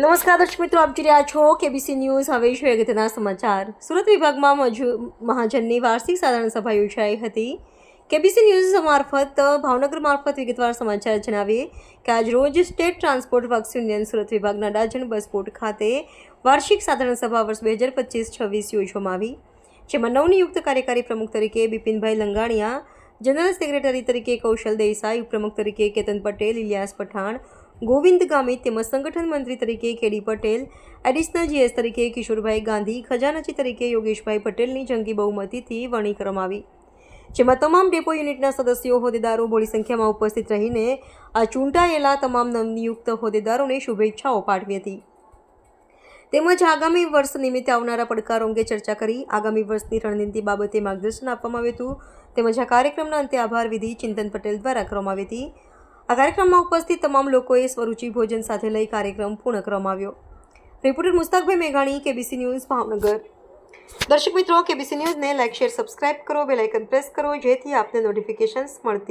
નમસ્કાર દર્શક મિત્રો, આપ જોઈ રહ્યા છો કેબીસી ન્યૂઝ હવે છે અગત્યના સમાચાર? સુરત વિભાગમાં મજૂ, મહાજનની વાર્ષિક સાધારણ સભા યોજાઈ હતી. કેબીસી ન્યૂઝ મારફત, ભાવનગર મારફત વિગતવાર સમાચાર જણાવીએ કે આજ રોજ state transport works union Surat વિભાગના ડાજણ બસપોર્ટ ખાતે વાર્ષિક સાધારણ સભા વર્ષ બે હજાર પચીસ છવ્વીસ યોજવામાં આવી. જેમાં નવનિયુક્ત કાર્યકારી પ્રમુખ તરીકે બિપિનભાઈ લંગાણિયા, જનરલ સેક્રેટરી તરીકે કૌશલ દેસાઈ, ઉપપ્રમુખ તરીકે કેતન પટેલ, ઇલિયાસ પઠાણ ગોવિંદ ગામિત તેમજ સંગઠન મંત્રી તરીકે કેડી પટેલ, એડિશનલ જીએસ તરીકે કિશોરભાઈ ગાંધી, ખજાનચી તરીકે યોગેશભાઈ પટેલની જંગી બહુમતીથી વરણી કરવામાં આવી. જેમાં તમામ ડેપો યુનિટના સદસ્યો, હોદ્દેદારો બોડી સંખ્યામાં ઉપસ્થિત રહીને આ ચૂંટાયેલા તમામ નવનિયુક્ત હોદ્દેદારોને શુભેચ્છાઓ પાઠવી હતી. તેમજ આગામી વર્ષ નિમિત્તે આવનારા પડકારો અંગે ચર્ચા કરી, આગામી વર્ષની રણનીતિ બાબતે માર્ગદર્શન આપવામાં આવ્યું હતું. તેમજ આ કાર્યક્રમના અંતે આભાર વિધિ ચિંતન પટેલ દ્વારા કરવામાં આવી હતી. આ કાર્યક્રમમાં ઉપસ્થિત તમામ લોકોએ સ્વરૂચિ ભોજન સાથે લઈ કાર્યક્રમ પૂર્ણ કરવામાં રિપોર્ટર મુસ્તાકભાઈ મેઘાણી, કેબીસી ન્યૂઝ, ભાવનગર. દર્શક મિત્રો, કેબીસી ન્યૂઝને લાઇક શેર, સબસ્ક્રાઇબ કરો બેલાઇકન પ્રેસ કરો, જેથી આપને નોટિફિકેશન્સ મળતી